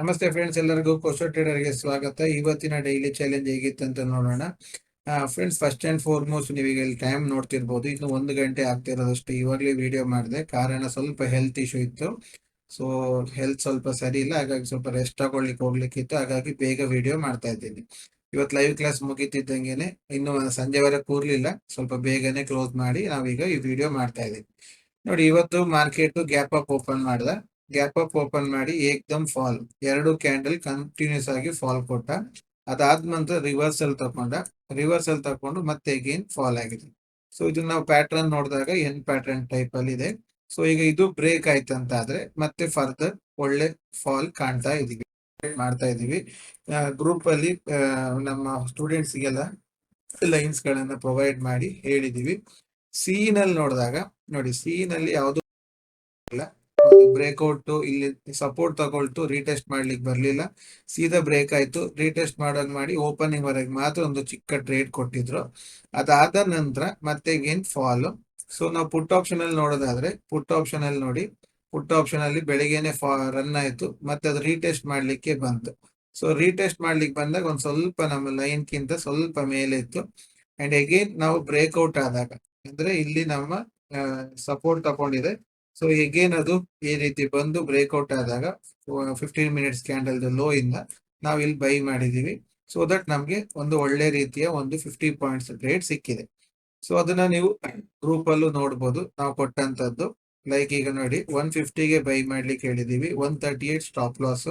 ನಮಸ್ತೆ ಫ್ರೆಂಡ್ಸ್ ಎಲ್ಲರಿಗೂ ಕೋಶೋ ಟ್ರೇಡರ್ಗೆ ಸ್ವಾಗತ. ಇವತ್ತಿನ ಡೈಲಿ ಚಾಲೆಂಜ್ ಹೇಗಿತ್ತು ಅಂತ ನೋಡೋಣ. ಫ್ರೆಂಡ್ಸ್ ಫಸ್ಟ್ ಅಂಡ್ ಫಾರ್ಮೋಸ್ಟ್ ನೀವೀಗ ಇಲ್ಲಿ ಟೈಮ್ ನೋಡ್ತಿರ್ಬೋದು. ಇನ್ನು ಒಂದು ಗಂಟೆ ಆಗ್ತಿರೋದಷ್ಟು ಇವಾಗಲೇ ವಿಡಿಯೋ ಮಾಡಿದೆ. ಕಾರಣ ಸ್ವಲ್ಪ ಹೆಲ್ತ್ ಇಶ್ಯೂ ಇತ್ತು. ಸೊ ಹೆಲ್ತ್ ಸ್ವಲ್ಪ ಸರಿ ಇಲ್ಲ. ಹಾಗಾಗಿ ಸ್ವಲ್ಪ ರೆಸ್ಟ್ ತಗೊಳ್ಳಿಕ್ಕೆ ಹೋಗ್ಲಿಕ್ಕಿತ್ತು. ಹಾಗಾಗಿ ಬೇಗ ವಿಡಿಯೋ ಮಾಡ್ತಾ ಇದ್ದೀನಿ. ಇವತ್ತು ಲೈವ್ ಕ್ಲಾಸ್ ಮುಗಿತಿದ್ದಂಗೆನೆ ಇನ್ನು ಸಂಜೆವರೆ ಕೂರ್ಲಿಲ್ಲ. ಸ್ವಲ್ಪ ಬೇಗನೆ ಕ್ಲೋಸ್ ಮಾಡಿ ನಾವೀಗ ಈ ವಿಡಿಯೋ ಮಾಡ್ತಾ ಇದ್ದೀನಿ. ನೋಡಿ, ಇವತ್ತು ಮಾರ್ಕೆಟ್ ಗ್ಯಾಪ್ ಅಪ್ ಓಪನ್ ಮಾಡ್ದ. ಗ್ಯಾಪ್ ಅಪ್ ಓಪನ್ ಮಾಡಿ ಏಕ್ದಮ್ ಫಾಲ್. ಎರಡು ಕ್ಯಾಂಡಲ್ ಕಂಟಿನ್ಯೂಸ್ ಆಗಿ ಫಾಲ್ ಕೊಟ್ಟ. ಅದಾದ ನಂತರ ರಿವರ್ಸಲ್ ತಕೊಂಡ. ರಿವರ್ಸಲ್ ತಕೊಂಡು ಮತ್ತೆ ಅಗೇನ್ ಫಾಲ್ ಆಗಿದೆ. ಸೊ ಇದನ್ನ ನಾವು ಪ್ಯಾಟರ್ನ್ ನೋಡಿದಾಗ ಎನ್ ಪ್ಯಾಟರ್ನ್ ಟೈಪ್ ಅಲ್ಲಿ ಇದೆ. ಸೊ ಈಗ ಇದು ಬ್ರೇಕ್ ಆಯ್ತು ಅಂತ ಆದ್ರೆ ಮತ್ತೆ ಫರ್ದರ್ ಒಳ್ಳೆ ಫಾಲ್ ಕಾಣ್ತಾ ಇದೀವಿ. ಮಾಡ್ತಾ ಇದೀವಿ. ಗ್ರೂಪ್ ಅಲ್ಲಿ ನಮ್ಮ ಸ್ಟೂಡೆಂಟ್ಸ್ ಗೆಲ್ಲ ಲೈನ್ಸ್ ಗಳನ್ನ ಪ್ರೊವೈಡ್ ಮಾಡಿ ಹೇಳಿದೀವಿ. ಸಿ ನಲ್ಲಿ ನೋಡಿದಾಗ, ನೋಡಿ ಸಿ ನಲ್ಲಿ ಯಾವುದು ಇಲ್ಲ. ಬ್ರೇಕ್ಔಟ್ ಇಲ್ಲಿ ಸಪೋರ್ಟ್ ತಗೊಳ್ತು ರೀಟೆಸ್ಟ್ ಮಾಡ್ಲಿಕ್ಕೆ ಬರ್ಲಿಲ್ಲ. ಸೀದಾ ಬ್ರೇಕ್ ಆಯ್ತು. ರೀಟೆಸ್ಟ್ ಮಾಡೋದ್ ಮಾಡಿ ಓಪನಿಂಗ್ ವರೆಗೆ ಮಾತ್ರ ಒಂದು ಚಿಕ್ಕ ಟ್ರೇಡ್ ಕೊಟ್ಟಿದ್ರು. ಅದಾದ ನಂತರ ಮತ್ತೆ ಗೇನ್ ಫಾಲ್ ಸೊ ನಾವು ಪುಟ್ ಆಪ್ಷನ್ ಅಲ್ಲಿ ನೋಡೋದಾದ್ರೆ ಪುಟ್ ಆಪ್ಷನ್ ಅಲ್ಲಿ ನೋಡಿ ಪುಟ್ ಆಪ್ಷನ್ ಅಲ್ಲಿ ಬೆಳಿಗ್ಗೆನೆ ರನ್ ಆಯ್ತು. ಮತ್ತೆ ಅದು ರೀಟೆಸ್ಟ್ ಮಾಡ್ಲಿಕ್ಕೆ ಬಂತು. ಸೊ ರೀಟೆಸ್ಟ್ ಮಾಡ್ಲಿಕ್ಕೆ ಬಂದಾಗ ಒಂದ್ ಸ್ವಲ್ಪ ನಮ್ಮ ಲೈನ್ ಕಿಂತ ಸ್ವಲ್ಪ ಮೇಲೆ ಇತ್ತು. ಅಂಡ್ ಅಗೇನ್ ನಾವು ಬ್ರೇಕ್ಔಟ್ ಆದಾಗ, ಅಂದ್ರೆ ಇಲ್ಲಿ ನಮ್ಮ ಸಪೋರ್ಟ್ ತಗೊಂಡಿದೆ. ಸೊ ಎಗೇನ್ ಅದು ಈ ರೀತಿ ಬಂದು ಬ್ರೇಕ್ಔಟ್ ಆದಾಗ ಫಿಫ್ಟೀನ್ ಮಿನಿಟ್ಸ್ ಕ್ಯಾಂಡಲ್ ಲೋ ಇಂದ ನಾವು ಇಲ್ಲಿ ಬೈ ಮಾಡಿದೀವಿ. ಸೊ ದಟ್ ನಮ್ಗೆ ಒಂದು ಒಳ್ಳೆ ರೀತಿಯ ಒಂದು ಫಿಫ್ಟಿ ಪಾಯಿಂಟ್ಸ್ ರೇಟ್ ಸಿಕ್ಕಿದೆ. ಸೊ ಅದನ್ನ ನೀವು ಗ್ರೂಪ್ ಅಲ್ಲೂ ನೋಡ್ಬೋದು. ನಾವು ಕೊಟ್ಟಂತದ್ದು ಲೈಕ್ ಈಗ ನೋಡಿ ಒನ್ ಫಿಫ್ಟಿಗೆ ಬೈ ಮಾಡ್ಲಿಕ್ಕೆ ಹೇಳಿದೀವಿ. One thirty eight stop loss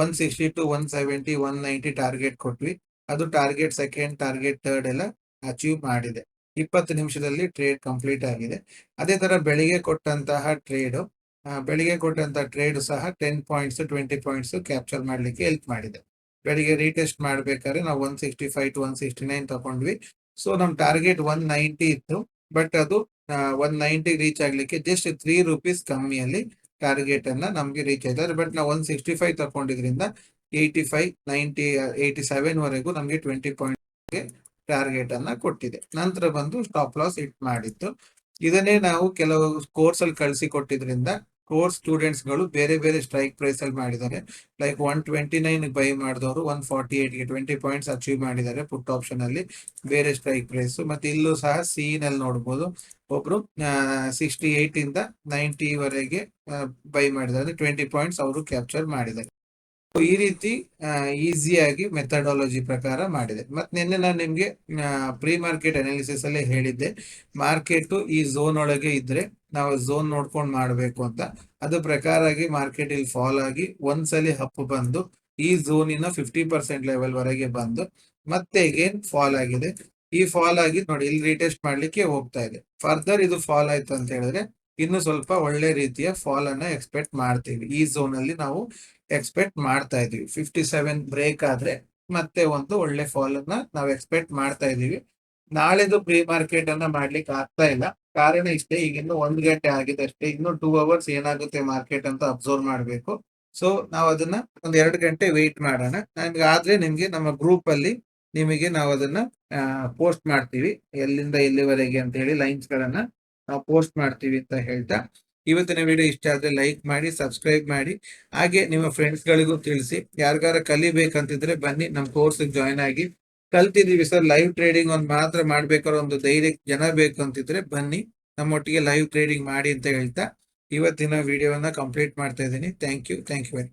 one sixty two one seventy one ninety target ಕೊಟ್ವಿ. ಅದು ಟಾರ್ಗೆಟ್ ಸೆಕೆಂಡ್ ಟಾರ್ಗೆಟ್ ಥರ್ಡ್ ಎಲ್ಲ ಅಚೀವ್ ಮಾಡಿದೆ. ಇಪ್ಪತ್ತು ನಿಮಿಷದಲ್ಲಿ ಟ್ರೇಡ್ ಕಂಪ್ಲೀಟ್ ಆಗಿದೆ. ಅದೇ ತರ ಬೆಳಿಗ್ಗೆ ಕೊಟ್ಟಂತಹ ಟ್ರೇಡ್ ಬೆಳಿಗ್ಗೆ ಕೊಟ್ಟಂತಹ ಟ್ರೇಡ್ ಸಹ ten points twenty points capture ಮಾಡ್ಲಿಕ್ಕೆ ಹೆಲ್ಪ್ ಮಾಡಿದೆ. ಬೆಳಿಗ್ಗೆ ರೀಟೆಸ್ಟ್ ಮಾಡ್ಬೇಕಾದ್ರೆ ನಾವು one sixty five two one sixty nine ತಗೊಂಡ್ವಿ ಸೊ ನಮ್ ಟಾರ್ಗೆಟ್ ಒನ್ ನೈಂಟಿ ಇತ್ತು. ಬಟ್ ಅದು ಒನ್ ನೈಂಟಿ ರೀಚ್ ಆಗ್ಲಿಕ್ಕೆ ಜಸ್ಟ್ ತ್ರೀ ರುಪೀಸ್ ಕಮ್ಮಿಯಲ್ಲಿ ಟಾರ್ಗೆಟ್ ಅನ್ನ ನಮ್ಗೆ ರೀಚ್ ಆಯ್ತಾರೆ ಬಟ್ ನಾವು one sixty five ತಗೊಂಡಿದ್ರಿಂದ eighty five ninety eighty seven ವರೆಗೂ ನಮ್ಗೆ ಟ್ವೆಂಟಿ ಪಾಯಿಂಟ್ ಟಾರ್ಗೆಟ್ ಅನ್ನ ಕೊಟ್ಟಿದೆ. ನಂತರ ಬಂದು ಸ್ಟಾಪ್ ಲಾಸ್ ಇಟ್ ಮಾಡಿತ್ತು. ಇದನ್ನೇ ನಾವು ಕೆಲವು ಕೋರ್ಸ್ ಅಲ್ಲಿ ಕಳಿಸಿ ಕೊಟ್ಟಿದ್ರಿಂದ ಕೋರ್ಸ್ ಸ್ಟೂಡೆಂಟ್ಸ್ಗಳು ಬೇರೆ ಬೇರೆ ಸ್ಟ್ರೈಕ್ ಪ್ರೈಸ್ ಅಲ್ಲಿ ಮಾಡಿದ್ದಾರೆ. Like one twenty nine buy ಮಾಡಿದವರು ಒನ್ ಫಾರ್ಟಿ ಏಟ್ಗೆ ಟ್ವೆಂಟಿ ಪಾಯಿಂಟ್ಸ್ ಅಚೀವ್ ಮಾಡಿದ್ದಾರೆ ಪುಟ್ ಆಪ್ಷನ್ ಅಲ್ಲಿ. ಬೇರೆ ಸ್ಟ್ರೈಕ್ ಪ್ರೈಸ್ ಮತ್ತೆ ಇಲ್ಲೂ ಸಹ ಸಿ ನಲ್ಲಿ ನೋಡಬಹುದು ಒಬ್ರು ಸಿಕ್ಸ್ಟಿ ಏಟ್ ಇಂದ ನೈಂಟಿ ವರೆಗೆ ಬೈ ಮಾಡಿದ್ದಾರೆ. ಟ್ವೆಂಟಿ ಪಾಯಿಂಟ್ಸ್ ಅವರು ಕ್ಯಾಪ್ಚರ್ ಮಾಡಿದ್ದಾರೆ. ಈ ರೀತಿ ಈಸಿಯಾಗಿ ಮೆಥಡಾಲಜಿ ಪ್ರಕಾರ ಮಾಡಿದೆ. ಮತ್ತೆ ನಿನ್ನೆ ನಾನು ನಿಮ್ಗೆ ಪ್ರೀ ಮಾರ್ಕೆಟ್ ಅನಾಲಿಸಿಸ್ ಅಲ್ಲೇ ಹೇಳಿದ್ದೆ. ಮಾರ್ಕೆಟ್ ಈ ಝೋನ್ ಒಳಗೆ ಇದ್ರೆ ನಾವು ಝೋನ್ ನೋಡ್ಕೊಂಡು ಮಾಡಬೇಕು ಅಂತ. ಅದು ಪ್ರಕಾರ ಆಗಿ ಮಾರ್ಕೆಟ್ ಇಲ್ಲಿ ಫಾಲ್ ಆಗಿ ಒಂದ್ಸಲಿ ಹಪ್ಪು ಬಂದು ಈ ಝೋನಿನ ಫಿಫ್ಟಿ ಪರ್ಸೆಂಟ್ ಲೆವೆಲ್ ವರೆಗೆ ಬಂದು ಮತ್ತೆ ಅಗೇನ್ ಫಾಲ್ ಆಗಿದೆ. ಈ ಫಾಲ್ ಆಗಿ ನೋಡಿ, ಇಲ್ಲಿ ರೀಟೆಸ್ಟ್ ಮಾಡ್ಲಿಕ್ಕೆ ಹೋಗ್ತಾ ಇದೆ. ಫರ್ದರ್ ಇದು ಫಾಲ್ ಆಯ್ತು ಅಂತ ಹೇಳಿದ್ರೆ ಇನ್ನು ಸ್ವಲ್ಪ ಒಳ್ಳೆ ರೀತಿಯ ಫಾಲ್ ಅನ್ನ ಎಕ್ಸ್ಪೆಕ್ಟ್ ಮಾಡ್ತೀವಿ. ಈ ಝೋನ್ ಅಲ್ಲಿ ನಾವು ಎಕ್ಸ್ಪೆಕ್ಟ್ ಮಾಡ್ತಾ ಇದೀವಿ ಫಿಫ್ಟಿ ಸೆವೆನ್ ಬ್ರೇಕ್ ಆದ್ರೆ ಮತ್ತೆ ಒಂದು ಒಳ್ಳೆ ಫಾಲ್ ಅನ್ನ ನಾವು ಎಕ್ಸ್ಪೆಕ್ಟ್ ಮಾಡ್ತಾ ಇದೀವಿ ನಾಳೆದು ಪ್ರೀ ಮಾರ್ಕೆಟ್ ಅನ್ನ ಮಾಡ್ಲಿಕ್ಕೆ ಆಗ್ತಾ ಇಲ್ಲ. ಕಾರಣ ಇಷ್ಟೇ, ಈಗ ಇನ್ನು ಒಂದ್ ಗಂಟೆ ಆಗಿದೆ ಅಷ್ಟೇ. ಇನ್ನು ಟೂ ಅವರ್ಸ್ ಏನಾಗುತ್ತೆ ಮಾರ್ಕೆಟ್ ಅಂತ ಅಬ್ಸರ್ವ್ ಮಾಡ್ಬೇಕು. ಸೊ ನಾವು ಅದನ್ನ ಒಂದ್ ಎರಡು ಗಂಟೆ ವೇಟ್ ಮಾಡೋಣ. ನನ್ಗೆ ಆದ್ರೆ ನಿಮ್ಗೆ ನಮ್ಮ ಗ್ರೂಪ್ ಅಲ್ಲಿ ನಿಮಗೆ ನಾವು ಅದನ್ನ ಪೋಸ್ಟ್ ಮಾಡ್ತೀವಿ. ಎಲ್ಲಿಂದ ಎಲ್ಲಿವರೆಗೆ ಅಂತ ಹೇಳಿ ಲೈನ್ಸ್ ಗಳನ್ನ ನಾವು ಪೋಸ್ಟ್ ಮಾಡ್ತೀವಿ ಅಂತ ಹೇಳ್ತಾ, ಇವತ್ತಿನ ವಿಡಿಯೋ ಇಷ್ಟ ಆದ್ರೆ ಲೈಕ್ ಮಾಡಿ ಸಬ್ಸ್ಕ್ರೈಬ್ ಮಾಡಿ. ಹಾಗೆ ನಿಮ್ಮ ಫ್ರೆಂಡ್ಸ್ ಗಳಿಗೂ ತಿಳಿಸಿ, ಯಾರಿಗಾರ ಕಲಿಬೇಕಂತಿದ್ರೆ ಬನ್ನಿ ನಮ್ಮ ಕೋರ್ಸ್ ಜಾಯ್ನ್ ಆಗಿ. ಕಲ್ತಿದೀವಿ ಸರ್ ಲೈವ್ ಟ್ರೇಡಿಂಗ್ ಒಂದು ಮಾತ್ರ ಮಾಡ್ಬೇಕಾದ್ರೆ ಒಂದು ಧೈರ್ಯ ಜನ ಬೇಕು ಅಂತಿದ್ರೆ ಬನ್ನಿ, ನಮ್ಮೊಟ್ಟಿಗೆ ಲೈವ್ ಟ್ರೇಡಿಂಗ್ ಮಾಡಿ ಅಂತ ಹೇಳ್ತಾ, ಇವತ್ತಿನ ವಿಡಿಯೋವನ್ನ ಕಂಪ್ಲೀಟ್ ಮಾಡ್ತಾ ಇದ್ದೀನಿ. Thank you thank you very